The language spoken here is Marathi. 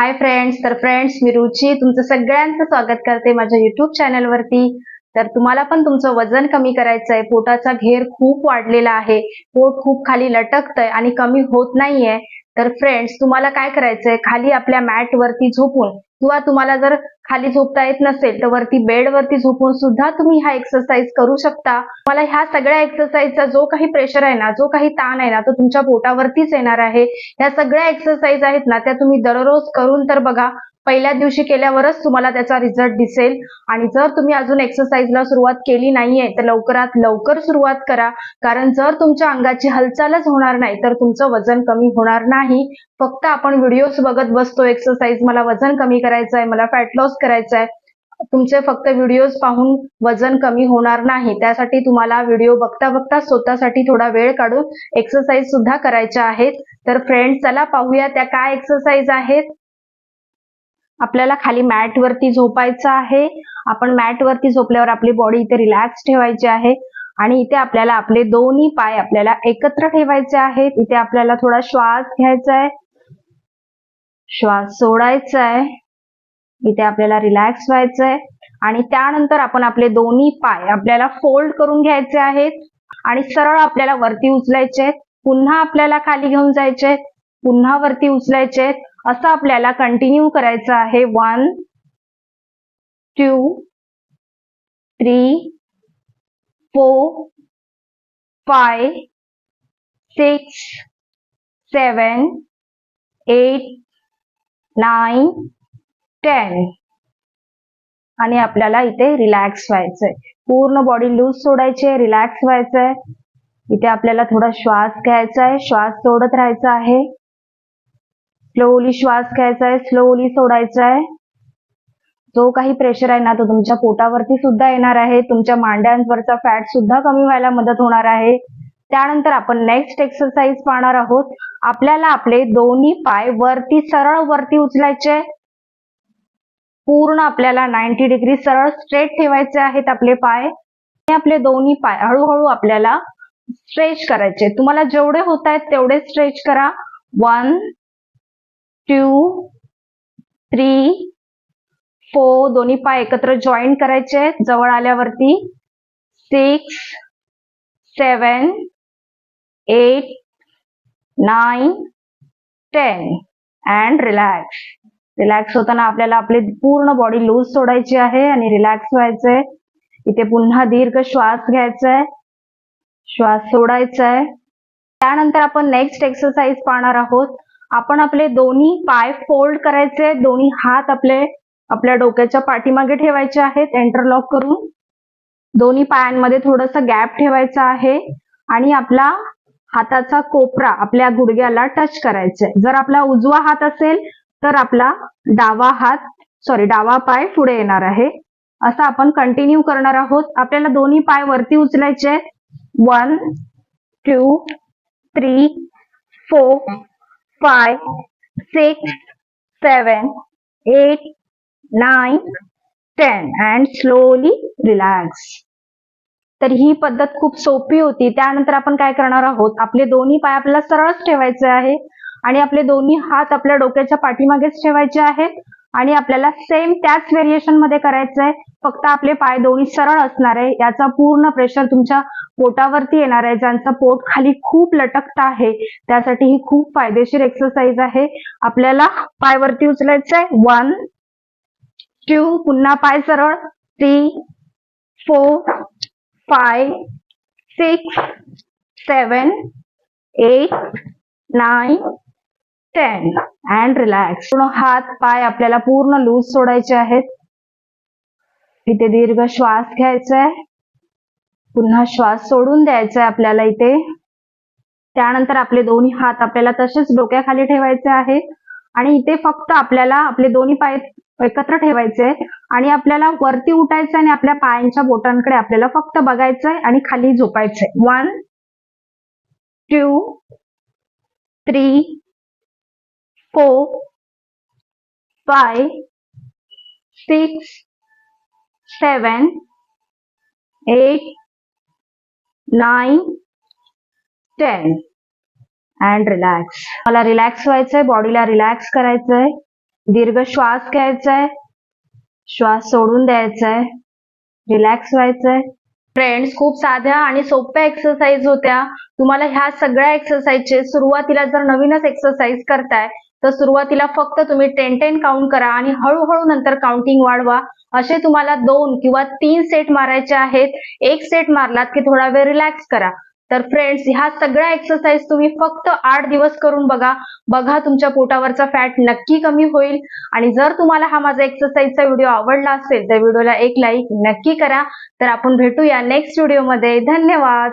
हाय फ्रेंड्स तर फ्रेंड्स मी रुची. तुमचं सगळ्यांचं स्वागत करते माझ्या युट्यूब चॅनलवरती तर तुम्हाला पण तुमचं वजन कमी करायचं आहे पोटाचा घेर खूप वाढलेला आहे पोट खूप खाली लटकतंय आणि कमी होत नाहीये. तर फ्रेंड्स तुम्हाला काय करायचंय? खाली आपल्या मॅट वरती झोपून किंवा तुम्हाला जर खाली झोपता येत नसेल तर वरती बेड वरती झोपून सुद्धा तुम्ही हा एक्सरसाइज करू शकता. मला ह्या सगळ्या एक्सरसाइजचा जो काही प्रेशर आहे ना जो काही ताण आहे ना तो तुमच्या पोटावरतीच येणार आहे. ह्या सगळ्या एक्सरसाइज आहेत ना त्या तुम्ही दररोज करून तर बघा पहिल्या दिवशी केल्यावरच तुम्हाला त्याचा रिझल्ट दिसेल. आणि जर तुम्ही अजून एक्सरसाइजला सुरुवात केली नाहीये तर लवकरात लवकर सुरुवात करा. कारण जर तुमच्या अंगाची हालचालच होणार नाही तर तुमचं वजन कमी होणार नाही. फक्त आपण व्हिडिओज बघत बसतो. एक्सरसाइज मला वजन कमी करायचं आहे मला फॅट लॉस करायचं आहे तुमचे फक्त व्हिडिओज पाहून वजन कमी होणार नाही. त्यासाठी तुम्हाला व्हिडिओ बघता बघता स्वतःसाठी थोडा वेळ काढून एक्सरसाइज सुद्धा करायच्या आहेत. तर फ्रेंड्स चला पाहूया त्या काय एक्सरसाइज आहेत. आपल्याला खाली मॅट वरती झोपायचं आहे. आपण मॅट वरती झोपल्यावर आपली बॉडी इथे रिलॅक्स ठेवायची आहे. आणि इथे आपल्याला आपले दोन्ही पाय आपल्याला एकत्र ठेवायचे आहेत. इथे आपल्याला थोडा श्वास घ्यायचा आहे. श्वास सोडायचा आहे. इथे आपल्याला रिलॅक्स व्हायचं आहे. आणि त्यानंतर आपण आपले दोन्ही पाय आपल्याला फोल्ड करून घ्यायचे आहेत. आणि सरळ आपल्याला वरती उचलायचे आहेत. पुन्हा आपल्याला खाली घेऊन जायचे आहेत. पुन्हा वरती उचलायचे आहेत. असं आपल्याला कंटिन्यू करायचं आहे. One two three four five six seven eight nine ten आणि आपल्याला इथे रिलॅक्स व्हायचंय. पूर्ण बॉडी लूज सोडायची आहे रिलॅक्स व्हायचंय. इथे आपल्याला थोडा श्वास घ्यायचा आहे श्वास सोडत राहायचा आहे. स्लोली श्वास घ्यायचा आहे स्लोली सोडायचा आहे. जो काही प्रेशर आहे ना तो तुमच्या पोटावरती सुद्धा येणार आहे. तुमच्या मांड्यांवरचा फॅट सुद्धा कमी व्हायला मदत होणार आहे. त्यानंतर आपण नेक्स्ट एक्सरसाइज पाहणार आहोत. आपल्याला आपले दोन्ही पाय वरती सरळ वरती उचलायचे पूर्ण आपल्याला नाईन्टी डिग्री सरळ स्ट्रेट ठेवायचे आहेत आपले पाय. आपले दोन्ही पाय हळूहळू आपल्याला स्ट्रेच करायचे. तुम्हाला जेवढे होत आहेत तेवढे स्ट्रेच करा. वन टू थ्री फोर दोन्ही पाय एकत्र जॉईन करायचे जवळ आल्यावरती six seven eight nine ten and relax relax होताना आपल्याला आपली पूर्ण बॉडी लूज सोडायची आहे आणि रिलॅक्स व्हायचंय. इथे पुन्हा दीर्घ श्वास घ्यायचा आहे श्वास सोडायचा आहे त्यानंतर आपण नेक्स्ट एक्सरसाइज पाहणार आहोत. आपण आपले दोन्ही पाय फोल्ड करायचे दोन्ही हात आपले आपल्या डोक्याच्या पाठीमागे ठेवायचे आहेत एंटरलॉक करून. दोन्ही पायांमध्ये थोडस गॅप ठेवायचा आहे आणि आपला हाताचा कोपरा आपल्या गुडघ्याला टच करायचा आहे जर आपला उजवा हात असेल तर आपला डावा हात सॉरी डावा पाय पुढे येणार आहे. असं आपण कंटिन्यू करणार आहोत. आपल्याला दोन्ही पाय वरती उचलायचे one two three four five six seven eight nine ten and slowly relax. तर ही पद्धत खूप सोपी होती. त्यानंतर आपण काय करणार आहोत? आपले दोन्ही पाय आपल्याला सरळच ठेवायचे आहे आणि आपले दोन्ही हात आपल्या डोक्याच्या पाठीमागेच ठेवायचे आहेत. आणि आपल्याला सेम त्याच व्हेरिएशनमध्ये करायचं आहे फक्त आपले पाय दोन्ही सरळ असणार आहे. याचा पूर्ण प्रेशर तुमच्या पोटावरती येणार आहे. ज्यांचं पोट खाली खूप लटकत आहे त्यासाठी ही खूप फायदेशीर एक्सरसाइज आहे. आपल्याला पायवरती उचलायचंय. उचलायचं आहे वन टू पुन्हा पाय सरळ. Three four five six seven eight nine ten and relax पूर्ण हात पाय आपल्याला पूर्ण लूज सोडायचे आहेत. इथे दीर्घ श्वास घ्यायचा आहे पुन्हा श्वास सोडून द्यायचा आहे आपल्याला इथे. त्यानंतर आपले दोन्ही हात आपल्याला तसेच डोक्याखाली ठेवायचे आहेत. आणि इथे फक्त आपल्याला आपले दोन्ही पाय एकत्र ठेवायचे. आणि आपल्याला वरती उठायचं आणि आपल्या पायांच्या बोटांकडे आपल्याला फक्त बघायचंय आणि खाली झोपायचंय. One two three four five six seven eight nine ten and relax मला रिलॅक्स व्हायचंय बॉडीला रिलॅक्स करायचंय. दीर्घ श्वास घ्यायचा आहे श्वास सोडून द्यायचा आहे रिलॅक्स व्हायचंय. फ्रेंड्स खूप साध्या आणि सोप्या एक्सरसाइज होत्या. तुम्हाला ह्या सगळ्या एक्सरसाइजचे सुरुवातीला जर नवीनच एक्सरसाइज करताय तर सुरुवातीला फक्त तुम्ही टेन टेन काउंट करा आणि हळूहळू नंतर काउंटिंग वाढवा. असे तुम्हाला दोन किंवा तीन सेट मारायचे आहेत. एक सेट मारलात की थोडा वेळ रिलॅक्स करा. तर फ्रेंड्स ह्या सगळ्या एक्सरसाइज तुम्ही फक्त आठ दिवस करून बघा. बघा तुमच्या पोटावरचा फॅट नक्की कमी होईल. आणि जर तुम्हाला हा माझा एक्सरसाइजचा व्हिडिओ आवडला असेल तर व्हिडिओला एक लाईक नक्की करा. तर आपण भेटूया नेक्स्ट व्हिडिओमध्ये धन्यवाद!